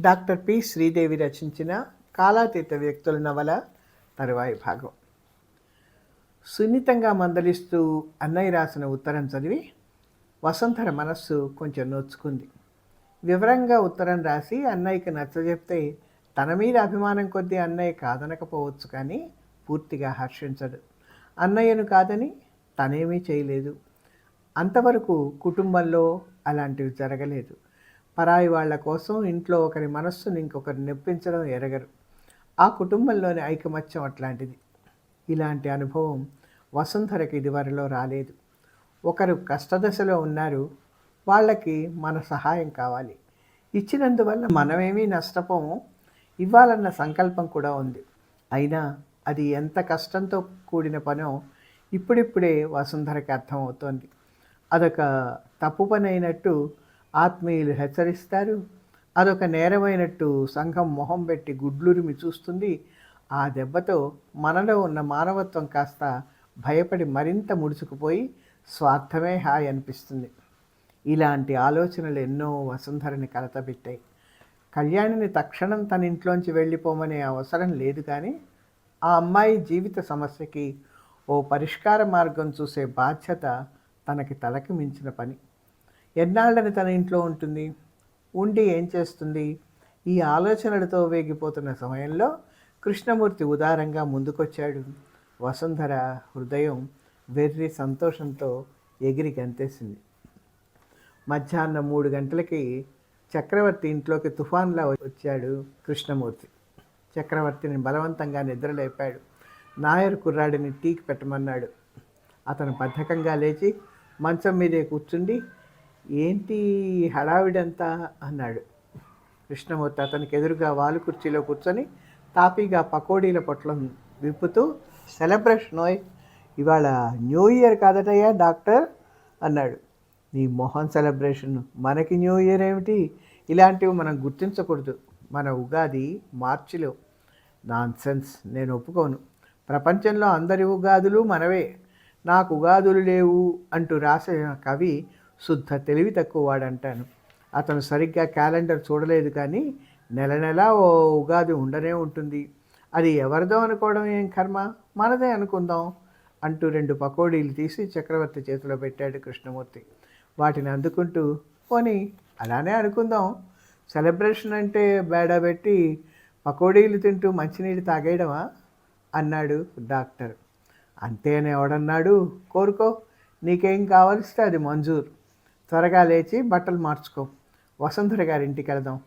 Doctor P Sridevi రచించిన కాలాతీత వ్యక్తుల నవల తరువాయి భాగం. సున్నితంగా మందలిస్తూ అన్నయ్య రాసిన ఉత్తరం చదివి వసంతర మనస్సు కొంచెం నొచ్చుకుంది. వివరంగా ఉత్తరం రాసి అన్నయ్యకి నచ్చజెప్తే తన మీద అభిమానం కొద్దీ అన్నయ్య కాదనకపోవచ్చు కానీ పూర్తిగా హర్షించడు. అన్నయ్యను కాదని తనేమీ చేయలేదు. అంతవరకు కుటుంబంలో అలాంటివి జరగలేదు. పరాయి వాళ్ళ కోసం ఇంట్లో ఒకరి మనస్సును ఇంకొకరు నొప్పించడం ఎరగరు. ఆ కుటుంబంలోని ఐకమత్యం అట్లాంటిది. ఇలాంటి అనుభవం వసుంధరకి ఇదివరలో రాలేదు. ఒకరు కష్టదశలో ఉన్నారు. వాళ్ళకి మన సహాయం కావాలి. ఇచ్చినందువల్ల మనమేమీ నష్టపోము. ఇవ్వాలన్న సంకల్పం కూడా ఉంది. అయినా అది ఎంత కష్టంతో కూడిన పనో ఇప్పుడిప్పుడే వసుంధరకి అర్థమవుతోంది. అదొక తప్పు పని అయినట్టు ఆత్మీయులు హెచ్చరిస్తారు. అదొక నేరమైనట్టు సంఘం మొహం పెట్టి గుడ్లురిమి చూస్తుంది. ఆ దెబ్బతో మనలో ఉన్న మానవత్వం కాస్త భయపడి మరింత ముడుచుకుపోయి స్వార్థమే హాయ్ అనిపిస్తుంది. ఇలాంటి ఆలోచనలు ఎన్నో వసుంధరని కలతబెట్టాయి కళ్యాణిని తక్షణం తన ఇంట్లోంచి వెళ్ళిపోమనే అవసరం లేదు కానీ ఆ అమ్మాయి జీవిత సమస్యకి ఓ పరిష్కార మార్గం చూసే బాధ్యత తనకి తలకి మించిన పని. ఎన్నాళ్ళని తన ఇంట్లో ఉంటుంది? ఉండి ఏం చేస్తుంది? ఈ ఆలోచనలతో వేగిపోతున్న సమయంలో కృష్ణమూర్తి ఉదారంగా ముందుకొచ్చాడు. వసుంధర హృదయం వెర్రి సంతోషంతో ఎగిరి గంతేసింది. మధ్యాహ్నం మూడు గంటలకి చక్రవర్తి ఇంట్లోకి తుఫాన్లా వచ్చాడు కృష్ణమూర్తి. చక్రవర్తిని బలవంతంగా నిద్రలేపాడు. నాయర్ కుర్రాడిని టీకి పెట్టమన్నాడు. అతను బద్ధకంగా లేచి మంచం మీదే కూర్చుండి ఏంటి హడావిడంతా అన్నాడు. కృష్ణమూర్తి అతనికి ఎదురుగా వాలు కుర్చీలో కూర్చొని తాపీగా పకోడీల పొట్లం విప్పుతూ సెలబ్రేషన్ ఇవాళ న్యూ ఇయర్ కాదటయ్యా డాక్టర్? అన్నాడు. నీ మొహన్ సెలబ్రేషన్ మనకి న్యూ ఇయర్ ఏమిటి? ఇలాంటివి మనం గుర్తించకూడదు. మన ఉగాది మార్చిలో. నాన్ సెన్స్ నేను ఒప్పుకోను. ప్రపంచంలో అందరి ఉగాదులు మనవే. నాకు ఉగాదులు లేవు అంటూ రాసిన కవి శుద్ధ తెలివి తక్కువ వాడంటాను. అతను సరిగ్గా క్యాలెండర్ చూడలేదు కానీ నెల నెల ఓ ఉగాది ఉండనే ఉంటుంది. అది ఎవరిదో అనుకోవడం ఏం కర్మ? మనదే అనుకుందాం అంటూ రెండు పకోడీలు తీసి చక్రవర్తి చేతిలో పెట్టాడు కృష్ణమూర్తి. వాటిని అందుకుంటూ పోనీ అలానే అనుకుందాం. సెలబ్రేషన్ అంటే బేడా పెట్టి పకోడీలు తింటూ మంచినీళ్ళు తాగేయడమా? అన్నాడు డాక్టర్. అంతేనే ఎవడన్నాడు? కోరుకో నీకేం కావలిస్తే అది మంజూరు. త్వరగా లేచి బట్టలు మార్చుకో. వసుంధర గారి ఇంటికి వెళదాం.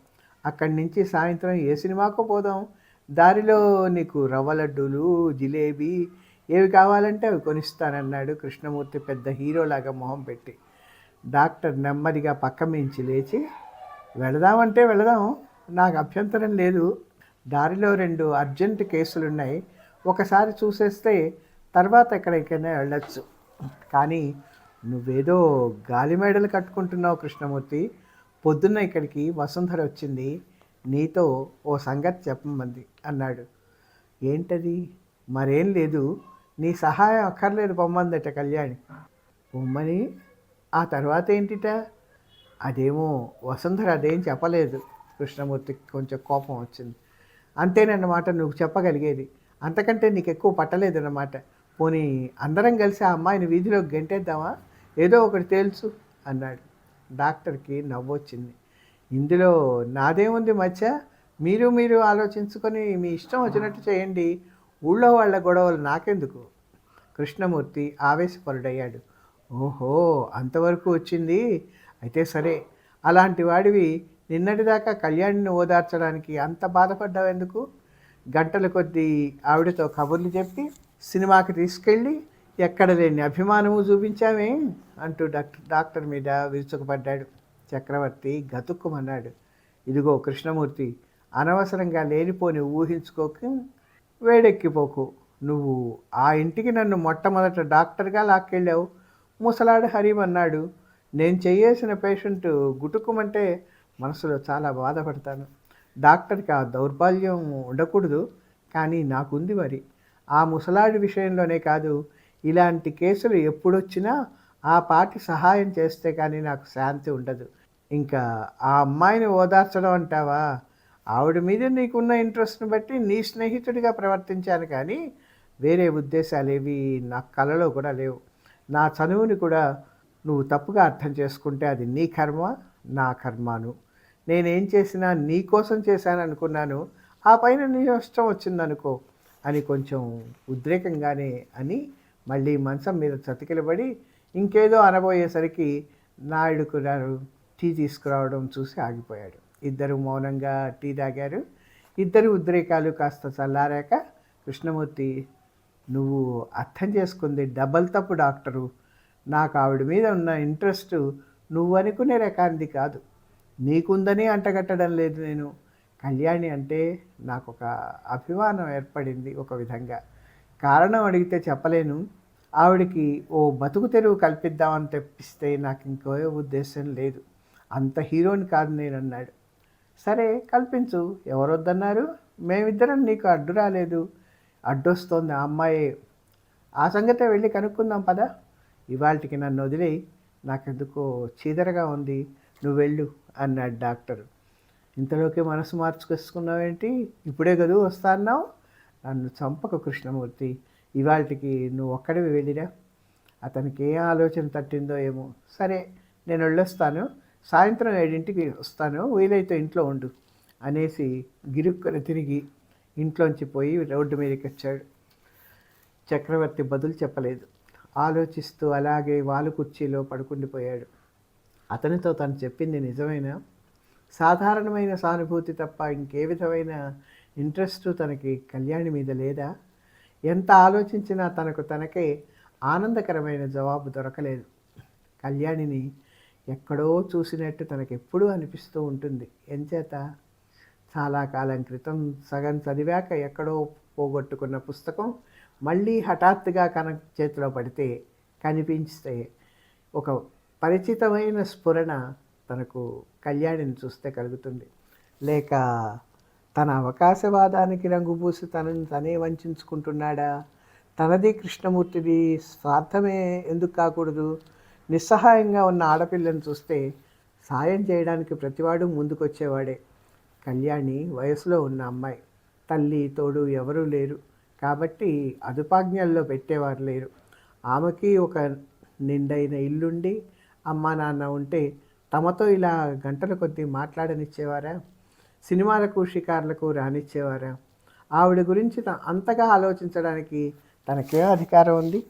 అక్కడి నుంచి సాయంత్రం ఏ సినిమాకో పోదాం. దారిలో నీకు రవ్వ లడ్డూలు జిలేబీ ఏవి కావాలంటే అవి కొనిస్తానన్నాడు కృష్ణమూర్తి పెద్ద హీరోలాగా మొహం పెట్టి. డాక్టర్ నెమ్మదిగా పక్క మించి లేచి వెళదామంటే వెళదాం. నాకు అభ్యంతరం లేదు. దారిలో రెండు అర్జెంట్ కేసులు ఉన్నాయి ఒకసారి చూసేస్తే తర్వాత ఎక్కడికైనా వెళ్ళొచ్చు. కానీ నువ్వేదో గాలి మేడలు కట్టుకుంటున్నావు కృష్ణమూర్తి. పొద్దున్న ఇక్కడికి వసుంధర వచ్చింది. నీతో ఓ సంగతి చెప్పమంది అన్నాడు. ఏంటది? మరేం లేదు. నీ సహాయం అక్కర్లేదు బొమ్మందట కళ్యాణి. బొమ్మని? ఆ తర్వాత ఏంటిట? అదేమో వసుంధర అదేం చెప్పలేదు. కృష్ణమూర్తికి కొంచెం కోపం వచ్చింది. అంతేనన్నమాట నువ్వు చెప్పగలిగేది. అంతకంటే నీకు ఎక్కువ పట్టలేదన్నమాట. పోనీ అందరం కలిసి ఆ అమ్మాయిని వీధిలోకి గెంటేద్దామా? ఏదో ఒకటి తేల్చు అన్నాడు. డాక్టర్కి నవ్వొచ్చింది. ఇందులో నాదేముంది మధ్య? మీరు మీరు ఆలోచించుకొని మీ ఇష్టం వచ్చినట్టు చేయండి. ఊళ్ళో వాళ్ళ గొడవలు నాకెందుకు? కృష్ణమూర్తి ఆవేశపరుడయ్యాడు. ఓహో అంతవరకు వచ్చింది? అయితే సరే అలాంటి వాడివి నిన్నటిదాకా కళ్యాణిని ఓదార్చడానికి అంత బాధపడ్డావెందుకు? గంటల కొద్దీ ఆవిడతో కబుర్లు చెప్పి సినిమాకి తీసుకెళ్ళి ఎక్కడ లేని అభిమానము చూపించామే అంటూ డాక్టర్ డాక్టర్ మీద విరుచుకుపడ్డాడు. చక్రవర్తి గతుక్కుమన్నాడు. ఇదిగో కృష్ణమూర్తి అనవసరంగా లేనిపోని ఊహించుకోకు వేడెక్కిపోకు. నువ్వు ఆ ఇంటికి నన్ను మొట్టమొదట డాక్టర్గా లాక్కెళ్ళావు. ముసలాడు హరిమన్నాడు అన్నాడు. నేను చేయేసిన పేషెంట్ గుటుకుమంటే మనసులో చాలా బాధపడతాను. డాక్టర్కి ఆ దౌర్బల్యం ఉండకూడదు కానీ నాకుంది మరి. ఆ ముసలాడి విషయంలోనే కాదు ఇలాంటి కేసులు ఎప్పుడొచ్చినా ఆ పార్టీ సహాయం చేస్తే కానీ నాకు శాంతి ఉండదు. ఇంకా ఆ అమ్మాయిని ఓదార్చడం అంటావా? ఆవిడ మీద నీకున్న ఇంట్రెస్ట్ని బట్టి నీ స్నేహితుడిగా ప్రవర్తించాను కానీ వేరే ఉద్దేశాలు ఏవి నా కలలో కూడా లేవు. నా చనువుని కూడా నువ్వు తప్పుగా అర్థం చేసుకుంటే అది నీ కర్మ? నా కర్మను. నేనేం చేసినా నీ కోసం చేశాను అనుకున్నాను ఆ పైన నీ ఇష్టం వచ్చిందనుకో అని కొంచెం ఉద్రేకంగానే అని మళ్ళీ మంచం మీద చతికిలబడి ఇంకేదో అనబోయేసరికి నాయుడుకు గారు టీ తీసుకురావడం చూసి ఆగిపోయాడు. ఇద్దరు మౌనంగా టీ తాగారు. ఇద్దరు ఉద్రేకాలు కాస్త చల్లారాక కృష్ణమూర్తి నువ్వు అర్థం చేసుకుంది డబల్ తప్పు డాక్టరు. నాకు ఆవిడ మీద ఉన్న ఇంట్రెస్ట్ నువ్వు అనుకునే రకానిది కాదు. నీకుందని అంటగట్టడం లేదు నేను. కళ్యాణి అంటే నాకు ఒక అభిమానం ఏర్పడింది ఒక విధంగా. కారణం అడిగితే చెప్పలేను. ఆవిడకి ఓ బతుకు తెరువు కల్పిద్దామని తెప్పిస్తే నాకు ఇంకో ఉద్దేశం లేదు. అంత హీరోని కాదు నేను అన్నాడు సరే కల్పించు. ఎవరొద్దన్నారు? మేమిద్దరం నీకు అడ్డు రాలేదు. అడ్డొస్తోంది ఆ అమ్మాయే. ఆ సంగతే వెళ్ళి కనుక్కుందాం పదా. ఇవాళకి నన్ను వదిలేయి. నాకెందుకో చీదరగా ఉంది. నువ్వు వెళ్ళు అన్నాడు డాక్టర్. ఇంతలోకి మనసు మార్చుకొసుకున్నావేంటి? ఇప్పుడే కదూ వస్తా అన్నావు? నన్ను చంపక కృష్ణమూర్తి. ఇవాళకి నువ్వు ఒక్కడివి వెళ్ళిరా. అతనికి ఏ ఆలోచన తట్టిందో ఏమో. సరే నేను వెళ్ళొస్తాను. సాయంత్రం ఏడింటికి వస్తాను. వీలైతే ఇంట్లో ఉండు అనేసి గిరుక్కన తిరిగి ఇంట్లోంచి పోయి రోడ్డు మీదకి వచ్చాడు చక్రవర్తి బదులు చెప్పలేదు. ఆలోచిస్తూ అలాగే వాలు కుర్చీలో పడుకుండిపోయాడు అతనితో తను చెప్పింది నిజమైన? సాధారణమైన సానుభూతి తప్ప ఇంకే విధమైన ఇంట్రెస్ట్ తనకి కళ్యాణి మీద లేదా? ఎంత ఆలోచించినా తనకు తనకే ఆనందకరమైన జవాబు దొరకలేదు. కళ్యాణిని ఎక్కడో చూసినట్టు తనకెప్పుడూ అనిపిస్తూ ఉంటుంది. ఎంచేత? చాలా కాలం క్రితం సగం చదివాక ఎక్కడో పోగొట్టుకున్న పుస్తకం మళ్ళీ హఠాత్తుగా కన చేతిలో పడితే కనిపించితే ఒక పరిచితమైన స్ఫురణ తనకు కళ్యాణిని చూస్తే కలుగుతుంది. లేక తన అవకాశవాదానికి రంగు పూసి తనని తనే వంచుకుంటున్నాడా? తనది కృష్ణమూర్తిది స్వార్థమే ఎందుకు కాకూడదు? నిస్సహాయంగా ఉన్న ఆడపిల్లని చూస్తే సాయం చేయడానికి ప్రతివాడు ముందుకొచ్చేవాడే. కళ్యాణి వయసులో ఉన్న అమ్మాయి. తల్లి తోడు ఎవరూ లేరు. కాబట్టి అదుపాజ్ఞల్లో పెట్టేవారు లేరు. ఆమెకి ఒక నిండైన ఇల్లుండి అమ్మా నాన్న ఉంటే తమతో ఇలా గంటల కొద్దీ మాట్లాడనిచ్చేవారా? సినిమాలకు షికార్లకు రానిచ్చేవారా? ఆవిడ గురించి అంతగా ఆలోచించడానికి తనకే అధికారం ఉంది.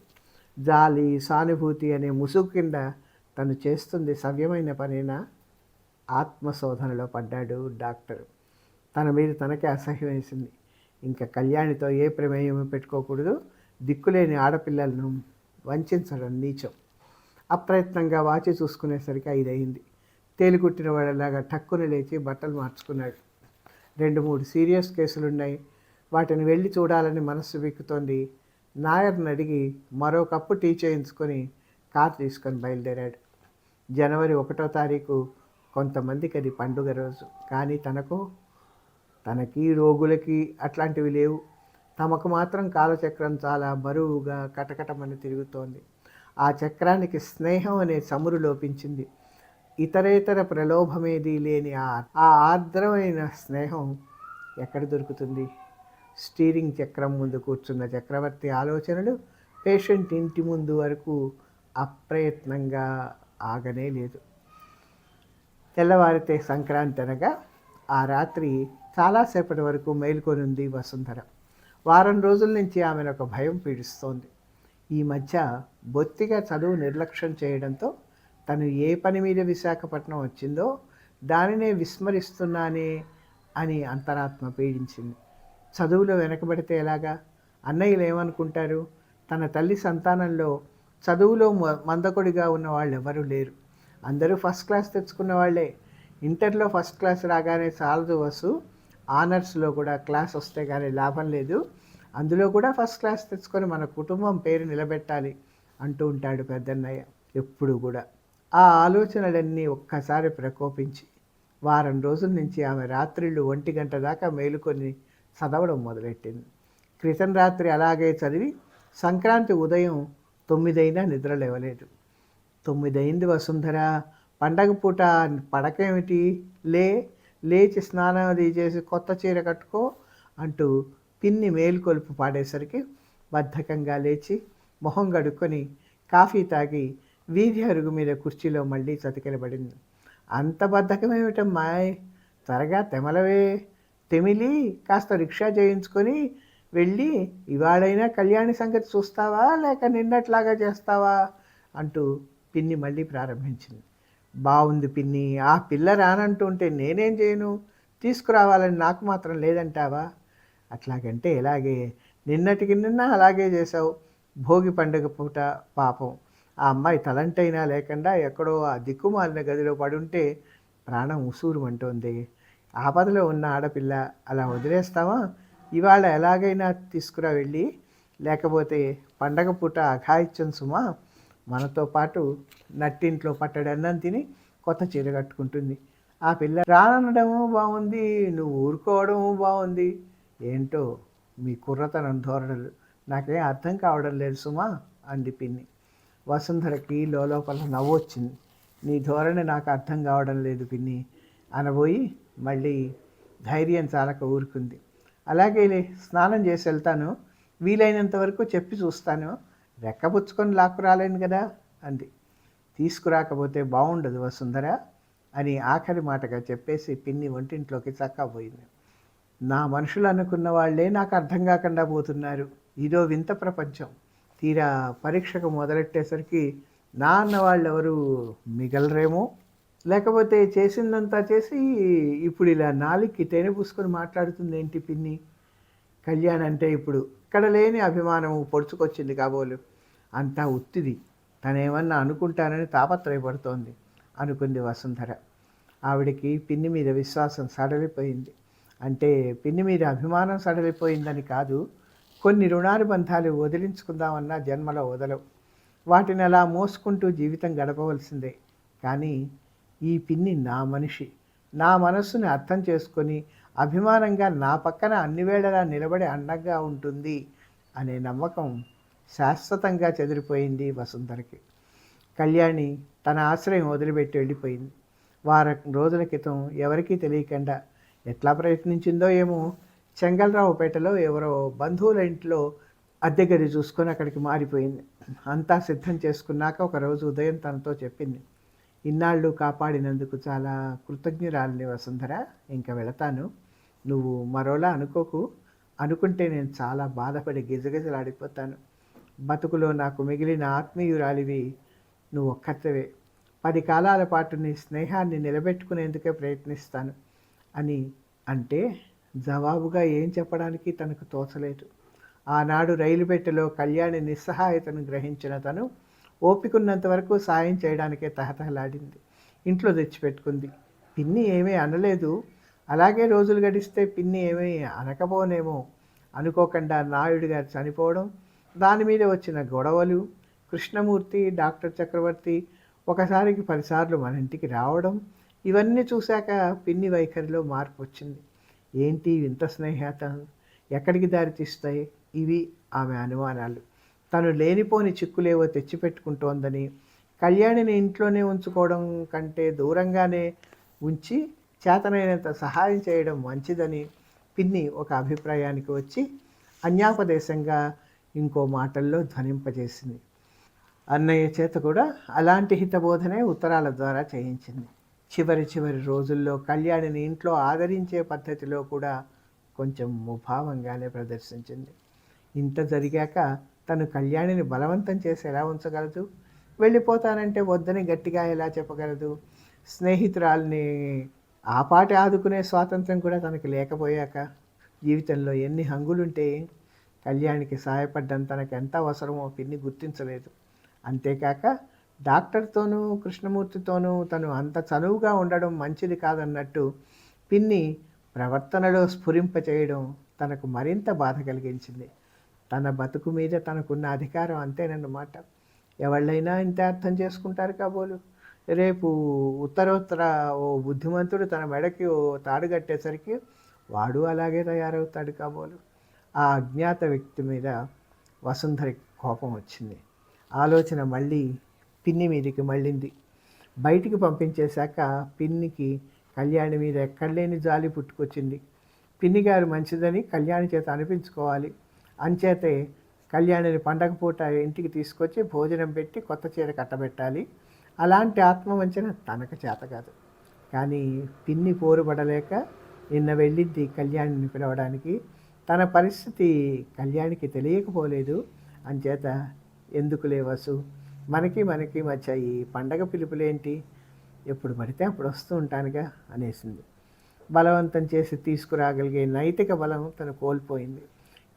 జాలి సానుభూతి అనే ముసుగు కింద తను చేస్తుంది సవ్యమైన పనేనా? ఆత్మశోధనలో పడ్డాడు డాక్టర్. తన మీద తనకే అసహ్యం వేసింది. ఇంకా కళ్యాణితో ఏ ప్రమేయం పెట్టుకోకూడదు. దిక్కులేని ఆడపిల్లలను వంచడం నీచం. అప్రయత్నంగా వాచి చూసుకునేసరికి ఐదయింది. తేలికుట్టిన వాడిలాగా టక్కున లేచి బట్టలు మార్చుకున్నాడు. రెండు మూడు సీరియస్ కేసులున్నాయి. వాటిని వెళ్ళి చూడాలని మనస్సు విక్కుతోంది. నాయర్ని అడిగి మరో కప్పు టీ చేయించుకొని కార్ తీసుకొని బయలుదేరాడు. జనవరి ఒకటో తారీఖు కొంతమందికి అది పండుగ రోజు. కానీ తనకు తనకి రోగులకి అట్లాంటివి లేవు. తమకు మాత్రం కాలచక్రం చాలా బరువుగా కటకటమని తిరుగుతోంది. ఆ చక్రానికి స్నేహం అనే చమురు లోపించింది. ఇతరేతర ప్రలోభమేదీ లేని ఆ ఆ ఆర్ద్రమైన స్నేహం ఎక్కడ దొరుకుతుంది? స్టీరింగ్ చక్రం ముందు కూర్చున్న చక్రవర్తి ఆలోచనలు పేషెంట్ ఇంటి ముందు వరకు అప్రయత్నంగా ఆగనే లేదు. తెల్లవారితే సంక్రాంతి అనగా ఆ రాత్రి చాలాసేపటి వరకు మేల్కొనుంది వసుంధర. వారం రోజుల నుంచి ఆమెను ఒక భయం పీడిస్తోంది. ఈ మధ్య బొత్తిగా చదువు నిర్లక్ష్యం చేయడంతో తను ఏ పని మీద విశాఖపట్నం వచ్చిందో దానినే విస్మరిస్తున్నానే అని అంతరాత్మ పీడించింది. చదువులో వెనకబడితే ఎలాగా? అన్నయ్యలు ఏమనుకుంటారు? తన తల్లి సంతానంలో చదువులో మ- మందకొడిగా ఉన్న వాళ్ళు ఎవరూ లేరు. అందరూ ఫస్ట్ క్లాస్ తెచ్చుకున్న వాళ్ళే. ఇంటర్లో ఫస్ట్ క్లాస్ రాగానే చాలదు వసు ఆనర్స్లో కూడా క్లాస్ వస్తే కానీ లాభం లేదు. అందులో కూడా ఫస్ట్ క్లాస్ తెచ్చుకొని మన కుటుంబం పేరు నిలబెట్టాలి అంటూ ఉంటాడు పెద్దన్నయ్య ఎప్పుడు కూడా. ఆ ఆలోచనలన్నీ ఒక్కసారి ప్రకోపించి వారం రోజుల నుంచి ఆమె రాత్రిళ్ళు ఒంటి గంట దాకా మేలుకొని చదవడం మొదలెట్టింది. క్రితం రాత్రి అలాగే చదివి సంక్రాంతి ఉదయం తొమ్మిదైనా నిద్ర లేవలేదు. తొమ్మిదైంది వసుంధర పండగ పూట పడకేమిటి? లే లేచి స్నానం అది చేసి కొత్త చీర కట్టుకో అంటూ పిన్ని మేలుకొలుపు పాడేసరికి బద్ధకంగా లేచి మొహం గడుక్కొని కాఫీ తాగి వీధి అరుగు మీద కుర్చీలో మళ్ళీ చతికిలబడింది. అంత బద్ధకమేమిటమ్మా త్వరగా తెమలవే. తెమిలి కాస్త రిక్షా చేయించుకొని వెళ్ళి ఇవాళైనా కళ్యాణి సంగతి చూస్తావా? లేక నిన్నట్లాగా చేస్తావా? అంటూ పిన్ని మళ్ళీ ప్రారంభించింది. బాగుంది పిన్ని ఆ పిల్ల రానంటుంటే నేనేం చేయను? తీసుకురావాలని నాకు మాత్రం లేదంటావా? అట్లాగంటే ఇలాగే నిన్నటికి నిన్న అలాగే చేసావు భోగి పండుగ పూట పాపం. ఆ అమ్మాయి తలంటైనా లేకుండా ఎక్కడో ఆ దిక్కుమాలిన గదిలో పడుంటే ప్రాణం ఉసూరు అంటోంది ఆపదలో ఉన్న ఆడపిల్ల అలా వదిలేస్తావా? ఇవాళ ఎలాగైనా తీసుకురా వెళ్ళి. లేకపోతే పండగ పూట అఘాయిత్యం సుమా. మనతో పాటు నట్టింట్లో పట్టడన్నం తిని కొత్త చీర కట్టుకుంటుంది. ఆ పిల్ల రానడము బాగుంది నువ్వు ఊరుకోవడము బాగుంది ఏంటో మీ కుర్రతనం ధోరణులు. నాకేం అర్థం కావడం లేదు సుమా అంది పిన్ని. వసుంధరకి లోపల నవ్వు వచ్చింది నీ ధోరణి నాకు అర్థం కావడం లేదు పిన్ని. అనబోయి మళ్ళీ ధైర్యం చాలక ఊరుకుంది. అలాగే స్నానం చేసి వెళ్తాను. వీలైనంత వరకు చెప్పి చూస్తాను. రెక్కపుచ్చుకొని లాక్కు రాలేను కదా అంది. తీసుకురాకపోతే బాగుండదు వసుంధర అని ఆఖరి మాటగా చెప్పేసి పిన్ని వంటింట్లోకి చక్కపోయింది. నా మనుషులు అనుకున్న వాళ్ళే నాకు అర్థం కాకుండా పోతున్నారు. ఇదో వింత ప్రపంచం. తీరా పరీక్షకు మొదలెట్టేసరికి నాన్న వాళ్ళు ఎవరు మిగలరేమో? లేకపోతే చేసిందంతా చేసి ఇప్పుడు ఇలా నాలుగుకి తేనె పూసుకొని మాట్లాడుతుంది ఏంటి పిన్ని? కళ్యాణ్ అంటే ఇప్పుడు ఇక్కడ లేని అభిమానం పొడుచుకొచ్చింది కాబోలు. అంతా ఉత్తిది తనేమన్నా అనుకుంటానని తాపత్రయపడుతోంది అనుకుంది వసుంధర. ఆవిడకి పిన్ని మీద విశ్వాసం సడలిపోయింది. అంటే పిన్ని మీద అభిమానం సడలిపోయిందని కాదు కొన్ని రుణానుబంధాలు వదిలించుకుందామన్నా జన్మలో వదలవు. వాటిని అలా మోసుకుంటూ జీవితం గడపవలసిందే. కానీ ఈ పిన్ని నా మనిషి. నా మనస్సుని అర్థం చేసుకొని అభిమానంగా నా పక్కన అన్ని వేళలా నిలబడి అండగా ఉంటుంది అనే నమ్మకం శాశ్వతంగా చెదిరిపోయింది వసుంధరకి. కళ్యాణి తన ఆశ్రయం వదిలిపెట్టి వెళ్ళిపోయింది. వారం రోజుల క్రితం ఎవరికీ తెలియకుండా ఎట్లా ప్రయత్నించిందో ఏమో చెంగల్రావుపేటలో ఎవరో బంధువుల ఇంట్లో అద్దె గది చూసుకొని అక్కడికి మారిపోయింది. అంతా సిద్ధం చేసుకున్నాక ఒకరోజు ఉదయం తనతో చెప్పింది ఇన్నాళ్ళు కాపాడినందుకు చాలా కృతజ్ఞురాలిని వసుంధర ఇంకా వెళతాను. నువ్వు మరోలా అనుకోకు. అనుకుంటే నేను చాలా బాధపడి గిజగిజలాడిపోతాను. బతుకులో నాకు మిగిలిన ఆత్మీయురాలివి నువ్వు ఒక్కతవే. పది కాలాల పాటు నీ స్నేహాన్ని నిలబెట్టుకునేందుకే ప్రయత్నిస్తాను అని అంటే జవాబుగా ఏం చెప్పడానికి తనకు తోచలేదు. ఆనాడు రైలు పెట్టెలో కళ్యాణి నిస్సహాయతను గ్రహించిన తను ఓపికన్నంత వరకు సాయం చేయడానికే తహతహలాడింది. ఇంట్లో తెచ్చిపెట్టుకుంది. పిన్ని ఏమీ అనలేదు. అలాగే రోజులు గడిస్తే పిన్ని ఏమీ అనకపోనేమో అనుకోకుండా నాయుడు గారు చనిపోవడం దాని మీద వచ్చిన గొడవలు కృష్ణమూర్తి డాక్టర్ చక్రవర్తి ఒకసారికి పదిసార్లు మన ఇంటికి రావడం ఇవన్నీ చూశాక పిన్ని వైఖరిలో మార్పు వచ్చింది. ఏంటి వింత స్నేహత ఎక్కడికి దారి తీస్తాయి ఇవి ఆమె అనుమానాలు. తను లేనిపోని చిక్కులేవో తెచ్చిపెట్టుకుంటోందని కళ్యాణిని ఇంట్లోనే ఉంచుకోవడం కంటే దూరంగానే ఉంచి చేతనైనంత సహాయం చేయడం మంచిదని పిన్ని ఒక అభిప్రాయానికి వచ్చి అన్యాపదేశంగా ఇంకో మాటల్లో ధ్వనింపజేసింది. అన్నయ్య చేత కూడా అలాంటి హితబోధనే ఉత్తరాల ద్వారా చేయించింది. చివరి చివరి రోజుల్లో కళ్యాణిని ఇంట్లో ఆదరించే పద్ధతిలో కూడా కొంచెం ముభావంగానే ప్రదర్శించింది. ఇంత జరిగాక తను కళ్యాణిని బలవంతం చేసి ఎలా ఉంచగలదు? వెళ్ళిపోతానంటే వద్దని గట్టిగా ఎలా చెప్పగలదు? స్నేహితురాల్ని ఆపాటి ఆదుకునే స్వాతంత్రం కూడా తనకి లేకపోయాక జీవితంలో ఎన్ని హంగులుంటే కళ్యాణికి సహాయపడ్డం తనకు ఎంత అవసరమో పిన్ని గుర్తించలేదు. అంతేకాక డాక్టర్తోనూ కృష్ణమూర్తితోనూ తను అంత చనువుగా ఉండడం మంచిది కాదన్నట్టు పిన్ని ప్రవర్తనలో స్ఫురింప చేయడం తనకు మరింత బాధ కలిగించింది. తన బతుకు మీద తనకున్న అధికారం అంతేనన్నమాట. ఎవళ్ళైనా ఇంతే అర్థం చేసుకుంటారు కాబోలు రేపు ఉత్తరోత్తర ఓ బుద్ధిమంతుడు తన మెడకి ఓ తాడు కట్టేసరికి వాడు అలాగే తయారవుతాడు కాబోలు ఆ అజ్ఞాత వ్యక్తి మీద వసుంధరి కోపం వచ్చింది. ఆలోచన మళ్ళీ పిన్ని మీదకి మళ్ళింది. బయటికి పంపించేశాక పిన్నికి కళ్యాణి మీద ఎక్కడలేని జాలి పుట్టుకొచ్చింది. పిన్ని గారు మంచిదని కళ్యాణి చేత అనిపించుకోవాలి. అంచేతే కళ్యాణిని పండగ పూట ఇంటికి తీసుకొచ్చి భోజనం పెట్టి కొత్త చీర కట్టబెట్టాలి. అలాంటి ఆత్మవంచన తనకు చేత కాదు. కానీ పిన్ని పోరుబడలేక నిన్న వెళ్ళింది కళ్యాణిని పిలవడానికి. తన పరిస్థితి కళ్యాణికి తెలియకపోలేదు. అంచేత ఎందుకులే వసు? మనకి మనకి మధ్య ఈ పండగ పిలుపులేంటి? ఎప్పుడు పడితే అప్పుడు వస్తూ ఉంటానుగా అనేసింది. బలవంతం చేసి తీసుకురాగలిగే నైతిక బలం తను కోల్పోయింది.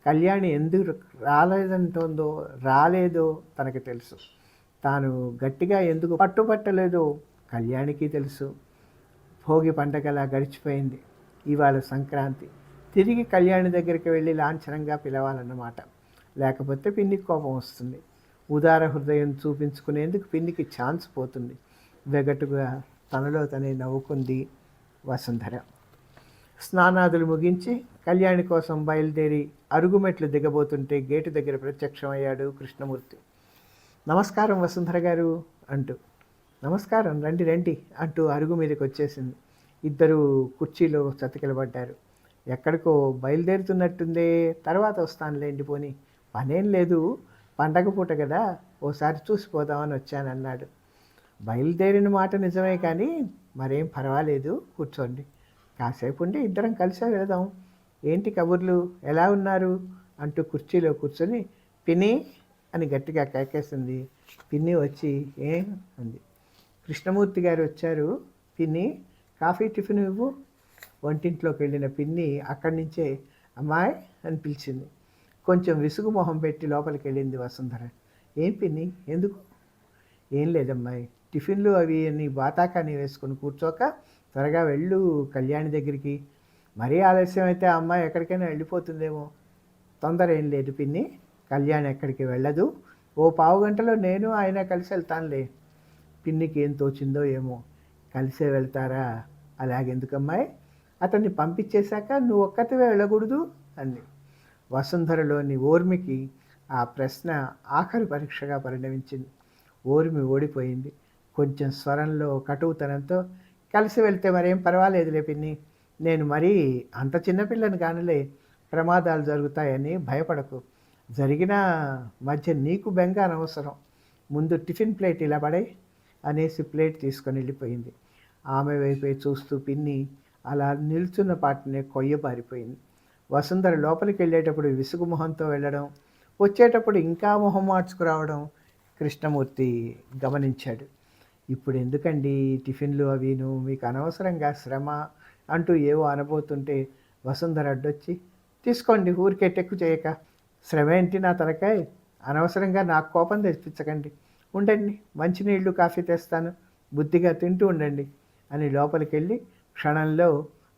కళ్యాణి ఎందుకు రాలేదంటోందో రాలేదో తనకు తెలుసు. తాను గట్టిగా ఎందుకు పట్టుపట్టలేదో కళ్యాణికి తెలుసు. భోగి పండగలా గడిచిపోయింది. ఇవాళ సంక్రాంతి. తిరిగి కళ్యాణి దగ్గరికి వెళ్ళి లాంఛనంగా పిలవాలన్నమాట. లేకపోతే పిన్ని కోపం వస్తుంది. ఉదార హృదయం చూపించుకునేందుకు పిన్నికి ఛాన్స్ పోతుంది. వెగటుగా తనలో తనే నవ్వుకుంది వసుంధర. స్నానాదులు ముగించి కళ్యాణి కోసం బయలుదేరి అరుగుమెట్లు దిగబోతుంటే గేటు దగ్గర ప్రత్యక్షమయ్యాడు కృష్ణమూర్తి. నమస్కారం వసుంధర గారు అంటూ. నమస్కారం రండి రండి అంటూ అరుగు మీదకి వచ్చేసింది. ఇద్దరు కుర్చీలో చతికిలబడ్డారు. ఎక్కడికో బయలుదేరుతున్నట్టుందే తర్వాత వస్తానులేండి పోని. పనేం లేదు పండగ పూట కదా ఓసారి చూసిపోదామని వచ్చానన్నాడు బయలుదేరిన మాట నిజమే కానీ మరేం పర్వాలేదు కూర్చోండి. కాసేపు ఉండి ఇద్దరం కలిసే వెళదాం. ఏంటి కబుర్లు? ఎలా ఉన్నారు? అంటూ కుర్చీలో కూర్చొని పిన్ని అని గట్టిగా కేకేసింది. పిన్ని వచ్చి ఏం? అంది. కృష్ణమూర్తి గారు వచ్చారు. పిన్ని కాఫీ టిఫిన్ ఇవ్వు. వంటింట్లోకి వెళ్ళిన పిన్ని అక్కడి నుంచే అమ్మాయి అని పిలిచింది. కొంచెం విసుగు మొహం పెట్టి లోపలికి వెళ్ళింది వసుంధర. ఏం పిన్ని? ఎందుకు? ఏం లేదమ్మాయి టిఫిన్లు అవి నీ బాతాకాని వేసుకొని కూర్చోక త్వరగా వెళ్ళు కళ్యాణి దగ్గరికి. మరీ ఆలస్యం అయితే ఆ అమ్మాయి ఎక్కడికైనా వెళ్ళిపోతుందేమో. తొందర ఏం లేదు పిన్ని. కళ్యాణి ఎక్కడికి వెళ్ళదు. ఓ పావు గంటలో నేను ఆయన కలిసి వెళ్తానులే. పిన్నికి ఏం తోచిందో ఏమో. కలిసే వెళ్తారా? అలాగెందుకమ్మాయి? అతన్ని పంపించేశాక నువ్వు ఒక్కతివే వెళ్ళకూడదు అంది. వసుంధరలోని ఓర్మికి ఆ ప్రశ్న ఆఖరి పరీక్షగా పరిణమించింది. ఓర్మి ఓడిపోయింది. కొంచెం స్వరంలో కటువుతనంతో కలిసి వెళ్తే మరేం పర్వాలేదులే పిన్ని. నేను మరీ అంత చిన్నపిల్లని కానిలే. ప్రమాదాలు జరుగుతాయని భయపడకు. జరిగిన మధ్య నీకు బెంగ అనవసరం ముందు టిఫిన్ ప్లేట్ ఇలా పడే అనేసి ప్లేట్ తీసుకొని వెళ్ళిపోయింది. ఆమె వైపే చూస్తూ పిన్ని అలా నిల్చున్న పాటనే కొయ్యబారిపోయింది వసుంధర లోపలికి వెళ్ళేటప్పుడు విసుగు మొహంతో వెళ్ళడం వచ్చేటప్పుడు ఇంకా మొహం మార్చుకురావడం కృష్ణమూర్తి గమనించాడు. ఇప్పుడు ఎందుకండి టిఫిన్లు అవిను? మీకు అనవసరంగా శ్రమ అంటూ ఏవో అనబోతుంటే వసుంధర అడ్డొచ్చి తీసుకోండి ఊరికే టెక్కు చేయక. శ్రమ ఏంటి నా తలకాయ? అనవసరంగా నాకు కోపం తెప్పించకండి. ఉండండి మంచినీళ్ళు కాఫీ తెస్తాను. బుద్ధిగా తింటూ ఉండండి అని లోపలికి వెళ్ళి క్షణంలో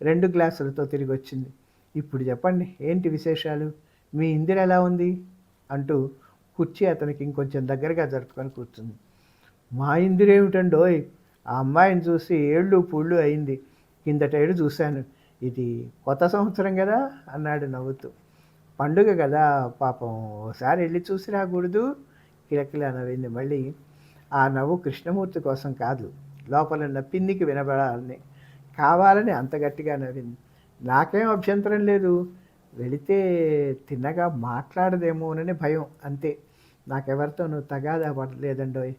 రెండు గ్లాసులతో తిరిగి వచ్చింది ఇప్పుడు చెప్పండి ఏంటి విశేషాలు? మీ ఇందిర ఎలా ఉంది? అంటూ కుర్చీ అతనికి ఇంకొంచెం దగ్గరగా జరుపుకొని కూర్చుంది. మా ఇందిరేమిటండోయ్ ఆ అమ్మాయిని చూసి ఏళ్ళు పుళ్ళు అయింది. కిందటేడు చూశాను. ఇది కొత్త సంవత్సరం కదా? అన్నాడు నవ్వుతూ. పండుగ కదా? పాపం ఓసారి వెళ్ళి చూసి రాకూడదు. కిలకిలా నవ్వింది మళ్ళీ. ఆ నవ్వు కృష్ణమూర్తి కోసం కాదు లోపల పిన్నికి వినబడాలని కావాలని అంత గట్టిగా నవ్వింది. నాకేం అభ్యంతరం లేదు. వెళితే తిన్నగా మాట్లాడదేమోనని భయం అంతే. నాకెవరితోనూ తగాదా పడలేదండోయ్.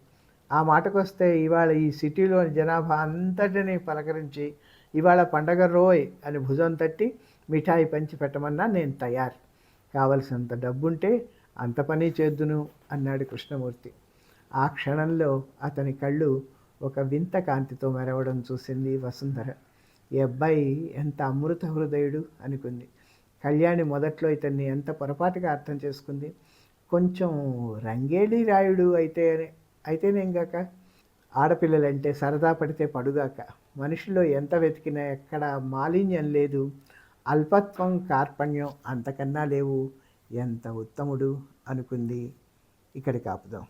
ఆ మాటకు వస్తే ఇవాళ ఈ సిటీలోని జనాభా అంతటిని పలకరించి ఇవాళ పండగ రోయ్ అని భుజం తట్టి మిఠాయి పంచి పెట్టమన్నా నేను తయారు. కావలసినంత డబ్బుంటే అంత పని చేద్దును అన్నాడు కృష్ణమూర్తి. ఆ క్షణంలో అతని కళ్ళు ఒక వింత కాంతితో మెరవడం చూసింది వసుంధర. ఈ అబ్బాయి ఎంత అమృత హృదయుడు అనుకుంది. కళ్యాణి మొదట్లో ఇతన్ని ఎంత పొరపాటుగా అర్థం చేసుకుంది. కొంచెం రంగేలి రాయుడు అయితే అయితేనేం గాక ఆడపిల్లలంటే సరదా పడితే పడుగాక. మనిషిలో ఎంత వెతికినా ఎక్కడ మాలిన్యం లేదు. అల్పత్వం కార్పణ్యం అంతకన్నా లేవు. ఎంత ఉత్తముడు అనుకుంది. ఇక్కడికి ఆపుదాం.